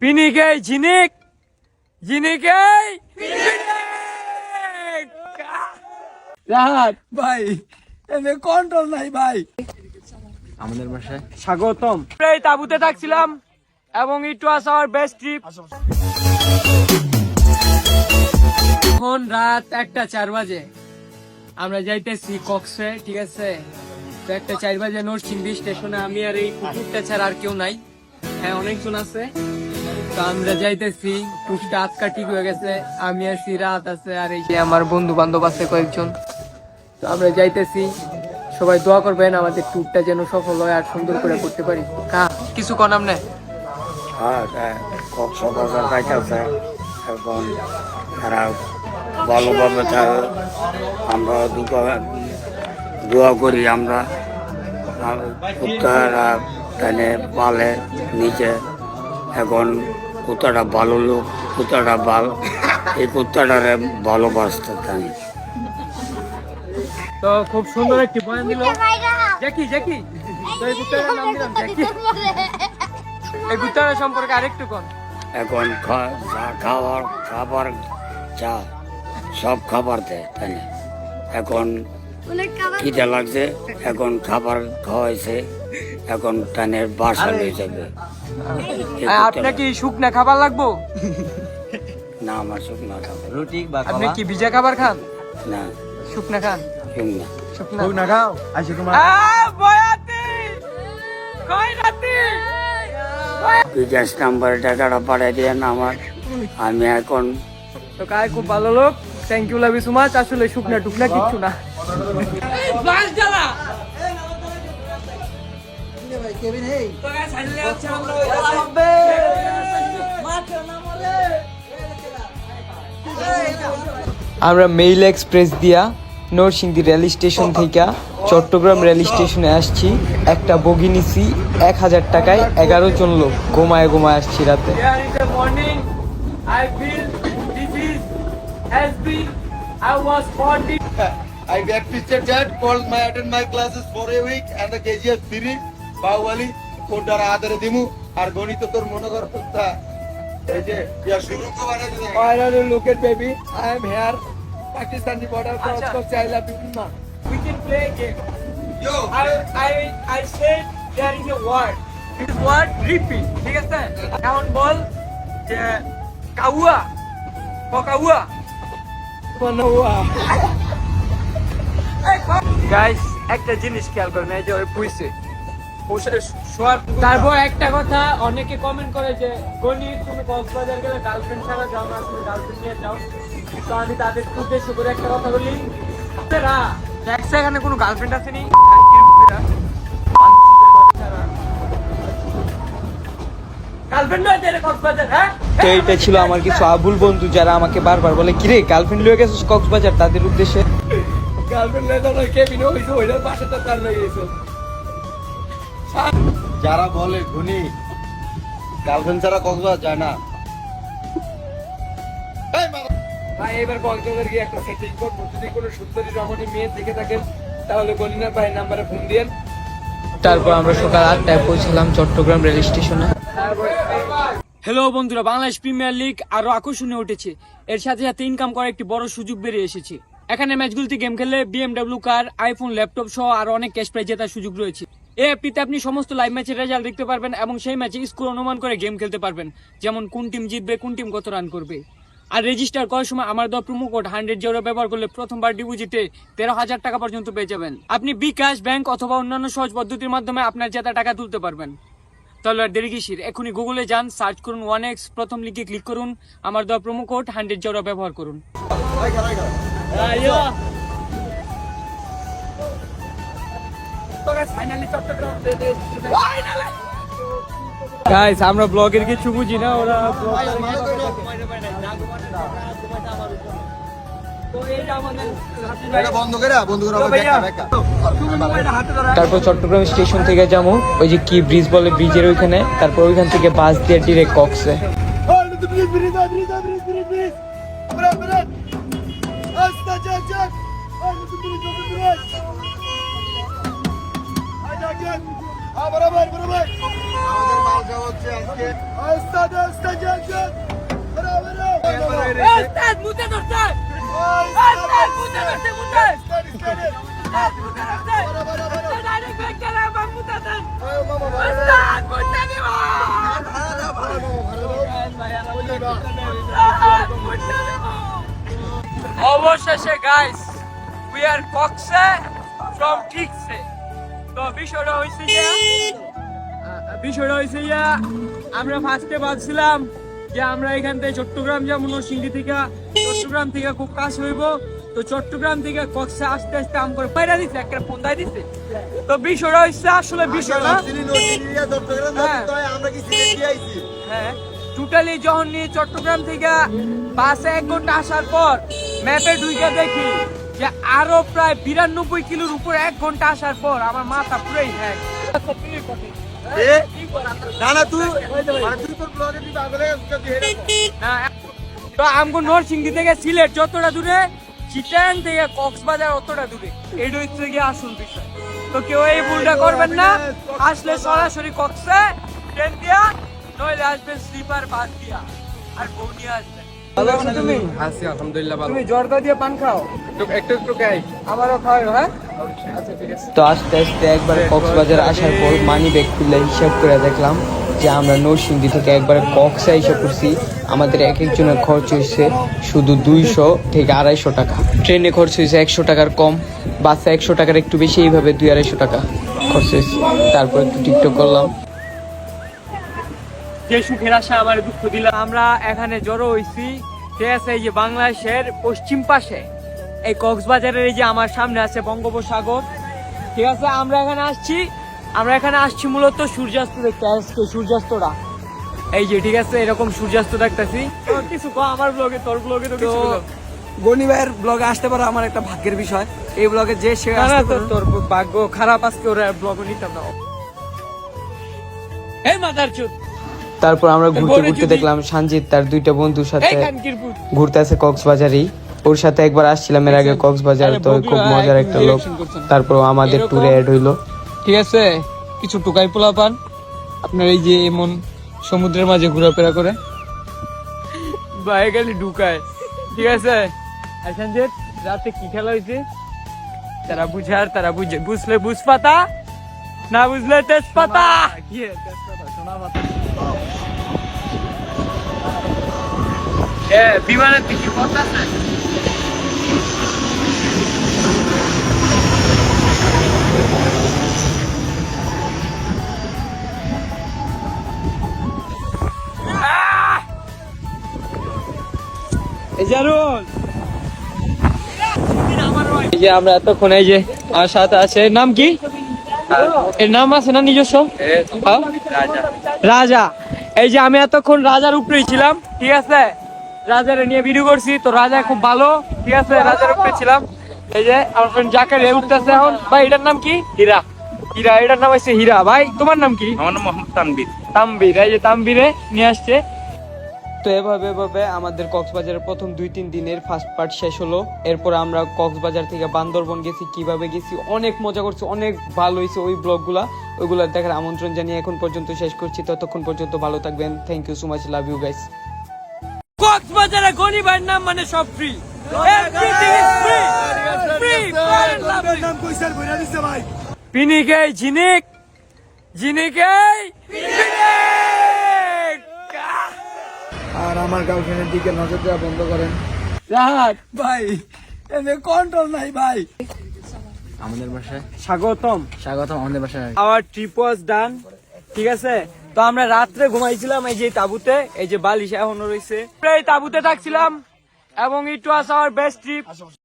পিনিকে ঝিনিক। ঝিনিকে রাহাত। ভাই এমনি কন্ট্রোল নাই ভাই। আমাদের বাসায় স্বাগতম। এই তাবুতে থাকছিলাম এবং it was our best trip এখন রাত একটা চার বাজে। আমরা যাইতেছি কক্সে ঠিক আছে? তো একটা চার বাজে নরসিংদী স্টেশনে আমি আর এই কুকুরটা ছাড়া আর কেউ নাই। হ্যাঁ অনেকজন আছে। তো আমরা যাইতেছি। টুকটা আজকা ঠিক হয়ে গেছে। আমি আছি, রাত আছে, আর এই যে আমার বন্ধু বান্ধব আছে কয়েকজন। তো আমরা যাইতেছি। সবাই দোয়া করবেন, আমাদের ট্যুরটা যেন সফল হয় আর সুন্দর করে করতে পারি। কা, কিছু কনাম নেই হ্যাঁ কক্সবাজার যাইতেছে এখন এরা ভালোভাবে থাকে আমরা দোয়া করি আমরা। কুত্তারা পালে নিচে, এখন কুত্তাটা ভালো লোক কুত্তাটা ভালো এই কুত্তাটারে ভালোবাসতে টানি তো খুব সুন্দর একটি বয়ান দিল। Jackie Jackie. তো এই কুত্তাটার নাম দিলাম জ্যাকি। এই কুত্তাটা সম্পর্কে আরেকটু কন? এখন খা- যা খাবার খাবার চা সব খাবার দেয় তাই? এখন খিদে লাগছে এখন খাবার খাওয়াইছে। এখন টানের বাসা লয়ে যাবে। আপনার কি শুকনা খাবার লাগবো? না আমার শুকনা খাবার। রুটি বা আপনি কি ভিজা খাবার খান? না। শুকনা খান। শুকনা। শুকনা। না খাও। আইসি তোমার বয়াতি! কই রাতি? বিকাশ নাম্বার টাকাটা পাঠিয়ে দিয়ে আমার। আমি এখন তো কায় খুব ভালো লোক। Thank you love you so much আসলে শুকনা টুকনা কিচ্ছু না। বাস জ্বালা আমরা মেইল এক্সপ্রেস দিয়া নরসিংদী রেল স্টেশন থেকে চট্টগ্রাম রেল স্টেশনে আসছি। একটা বগি নিছি এক হাজার টাকায় এগারো জন লোক। ঘুমায় ঘুমায় আসছি রাতে। I was 40 I get picture chat called my attend my classes for a week and the KGF 3 Baahubali কোনটার আদরে দিমু আর গণিত তোর মনে কর এই যে ইয়া. ঠিক আছে? এখন বল যে কাউয়া কাউয়া কাউয়া গাইস একটা জিনিস খেয়াল করেন এই যে ওই পুইছে তারপর একটা কথা অনেকে কমেন্ট করে যে গনি তুমি কক্সবাজার গেলে গার্লফ্রেন্ড ছাড়া যাও না তুমি গার্লফ্রেন্ড নিয়ে যাও। তো আমি তাদের উদ্দেশ্য করে একটা কথা বলি। দেখছে এখানে কোনো গার্লফ্রেন্ড আসেনি গার্লফ্রেন্ড কক্সবাজার হ্যাঁ? তো এইটা ছিল আমার কিছু আবুল বন্ধু যারা আমাকে বারবার বলে কিরে গার্লফ্রেন্ড লয়ে গেছিস কক্সবাজার? তাদের উদ্দেশ্যে। গার্লফ্রেন্ড লয়ে কেবিনে হইছে ওইটার পাশে তো তার লয়ে গেছে। যারা বলে ধনী গার্লফ্রেন্ড ছাড়া কক্সবাজার যায় না। ভাই এবার কক্সবাজার গিয়ে একটা সেটিং করব। যদি কোনো সুন্দরী রমণী মেয়ে দেখে থাকেন তাহলে গলিনা ভাই নাম্বারে ফোন দিয়েন। তারপর আমরা সকাল আটটায় পৌঁছলাম চট্টগ্রাম রেল স্টেশনে। হ্যালো বন্ধুরা বাংলাদেশ প্রিমিয়ার লিগ আরও আকর্ষণীয় উঠেছে। এর সাথে সাথে ইনকাম করার একটি বড় সুযোগ বেরিয়ে এসেছে। এখানে ম্যাচগুলিতে গেম খেললে বিএমডব্লিউ কার আইফোন ল্যাপটপ সহ আরও অনেক ক্যাশ প্রাইজ জেতার সুযোগ রয়েছে। এই অ্যাপটিতে আপনি সমস্ত লাইভ ম্যাচের রেজাল্ট দেখতে পারবেন এবং সেই ম্যাচে স্কোর অনুমান করে গেম খেলতে পারবেন। যেমন কোন টিম জিতবে কোন টিম কত রান করবে। আর রেজিস্টার করার সময় আমার দেওয়া প্রোমো কোড হান্ড্রেড জিরো ব্যবহার করলে প্রথমবার ডিপোজিটে তেরো হাজার টাকা পর্যন্ত পেয়ে যাবেন। আপনি বিকাশ ব্যাংক অথবা অন্যান্য সহজ পদ্ধতির মাধ্যমে আপনার জেতা টাকা তুলতে পারবেন। তাহলে আর দেরি কিসির? এখনই গুগলে যান সার্চ করুন ওয়ান এক্স প্রথম লিঙ্কে ক্লিক করুন আমার দেওয়া প্রোমো কোড হান্ড্রেড জিরো ব্যবহার করুন। গাইস আমরা ব্লগের কিছু বুঝি না ওরা তারপর চট্টগ্রাম স্টেশন থেকে যাব ওই যে কি ব্রিজ বলে ব্রিজের ওইখানে। তারপর ওইখান থেকে বাস দিয়ে ডিরেক্ট কক্সে আমাদের মাল যাওয়া হচ্ছে আজকে বের হয়েছে ওস্তাদ মুতে ধরছে ওই, ওস্তাদ মুতে ধরছে মুতে steady, steady. ওস্তাদ মুতে ধরছে ওস্তাদ ডাইরেক্ট ব্যাক গেলে আমার মুতে দেন ওই, মামা, ভালো দাও। ওস্তাদ মুতে দিব ভালো দাও, ভালো দাও, ভালো দাও। ওই যে বা। ওস্তাদ মুতে দিব অবশেষে গাইস উই আর কক্সে ফ্রম ঠিকসে তো বিষয়টা হয়েছে যে বিষয়টা হয়েছে যে আমরা ফার্স্টে ভাবছিলাম যে আমরা এখান থেকে চট্টগ্রাম যাব নরসিংদী থেকে চট্টগ্রাম থেকে খুব কাজ হইব তো চট্টগ্রাম থেকে কক্সে আস্তে আস্তে আম করে পাইরা দিছে একটা পন্দায় দিছে তো বিষয়টা হচ্ছে আসলে বিষয় নদী নিয়ে চট্টগ্রাম যাচ্ছি, হ্যাঁ। আইছি? হ্যাঁ টোটালি যখন নিয়ে চট্টগ্রাম থেকে বাসে এক ঘণ্টা আসার পর ম্যাপে ঢুকে দেখি যে আরও প্রায় বিরানব্বই কিলোর উপর এক ঘণ্টা আসার পর আমার মাথা পুরোই হ্যাক না, না, তুই মানে তুই তোর ব্লগে দিবি, আগলে যদি তো আমগো নরসিংদী থেকে সিলেট যতটা দূরে চিটাং থেকে কক্সবাজার অতটা দূরে। এইটা হচ্ছে গিয়ে আসল বিষয়। তো কেউ এই ভুলটা করবেন না। আসলে সরাসরি কক্সে ট্রেন দিয়া নইলে আসবেন স্লিপার বাস দিয়া। আর বউ নিয়ে আসবেন ভালো আছো তুমি? আছি আলহামদুলিল্লাহ ভালো। তুমি জর্দা দিয়ে পান খাও? একটু একটু একটু খাই। আমারও হ্যাঁ? আচ্ছা ঠিক আছে। তো আস্তে আস্তে একবার কক্সবাজার আসার পর মানি ব্যাগ খুলে হিসাব করে দেখলাম যে আমরা নরসিংদী থেকে একবারে কক্সে হিসাব করছি আমাদের এক একজনের খরচ হয়েছে শুধু দুইশো থেকে আড়াইশো টাকা। ট্রেনে খরচ হয়েছে একশো টাকার কম বাসে একশো টাকার একটু বেশি এইভাবে দুই আড়াইশো টাকা খরচ হয়েছে তারপর একটু টিকটক করলাম। যে সুখের আশা আমার দুঃখ দিলাম আমরা এখানে জড়ো হইছি ঠিক আছে এই যে বাংলাদেশের পশ্চিম পাশে। এই কক্সবাজারের এই যে আমার সামনে আছে বঙ্গোপসাগর ঠিক আছে? আমরা এখানে আসছি আমরা এখানে আসছি মূলত সূর্যাস্ত দেখতে আজকে সূর্যাস্তটা। এই যে ঠিক আছে? এরকম সূর্যাস্ত দেখতেছি। কিছু আমার ব্লগে তোর ব্লগে তো কিছু গনি ভাইয়ের ব্লগে আসতে পারা আমার একটা ভাগ্যের বিষয়। এই ব্লগে যে সে তোর ভাগ্য খারাপ আজকে ওরা ব্লগ নিতাম না। এই মাদার চুত তারপর আমরা ঘুরতে ঘুরতে দেখলাম সঞ্জিত তার দুইটা বন্ধুর সাথে পুত ঘুরতে আছে কক্সবাজারেই। ওর সাথে একবার আসছিলাম এর আগে কক্সবাজার তো খুব মজার একটা লোক। তারপর আমাদের ট্যুরে অ্যাড হইল। ঠিক আছে কিছু টোকাই পোলা পান। আপনার এই যে এমন সমুদ্রের মাঝে ঘোরাফেরা করে। বাইরে গেলে ঢুকায়। ঠিক আছে? যে রাতে কি খেলা হয়েছে? তারা বুঝার তারা বুঝে। বুঝলে বুঝ পাতা না বুঝলে তেজপাতা। এ বিমানের দিকে কথা আছে এই জারুল এই যে আমরা এতক্ষণ এই যে আমার সাথে আছে নাম কি? এর নাম আছে না নিজস্ব? হ্যাঁ? রাজা। এই যে আমি এতক্ষণ রাজার উপরেই ছিলাম ঠিক আছে? রাজারে নিয়ে ভিডিও করছি তো রাজা খুব ভালো ঠিক আছে? রাজার উপরে ছিলাম। এই যে আমার ফ্রেন্ড জাকার উঠতেছে এখন। ভাই এটার নাম কি? হীরা। হীরা এটার নাম হচ্ছে হীরা। ভাই তোমার নাম কি? আমার নাম মোহাম্মদ তানবির তাম্বির এই যে তাম্বিরে নিয়ে আসছে। তো এভাবে এভাবে আমাদের কক্সবাজারের প্রথম দুই তিন দিনের ফার্স্ট পার্ট শেষ হলো। এরপর আমরা কক্সবাজার থেকে বান্দরবন গেছি কীভাবে গেছি অনেক মজা করছি অনেক ভালো হয়েছে ওই ব্লগগুলা। ওইগুলো দেখার আমন্ত্রণ জানিয়ে এখন পর্যন্ত শেষ করছি। ততক্ষণ পর্যন্ত ভালো থাকবেন। Thank you so much love you guys কক্সবাজারে গনি ভাইয়ের নাম মানে সব free everything is free free নাম কইসার বইরা দিছে ভাই। পিনিকে ঝিনিক। ঝিনিকে আর আমার গার্লফ্রেন্ডের দিকে নজর দেওয়া বন্ধ করেন। রাহাত ভাই এনে কন্ট্রোল নাই ভাই। আমাদের বাসায়। স্বাগতম। স্বাগতম আমাদের বাসায়। আওয়ার ট্রিপ ওয়াজ ডান ঠিক আছে? তো আমরা রাত্রে ঘুমাইছিলাম এই যে তাবুতে এই যে বালিশ এখনও রয়েছে। এই তাবুতে থাকছিলাম এবং it was our best trip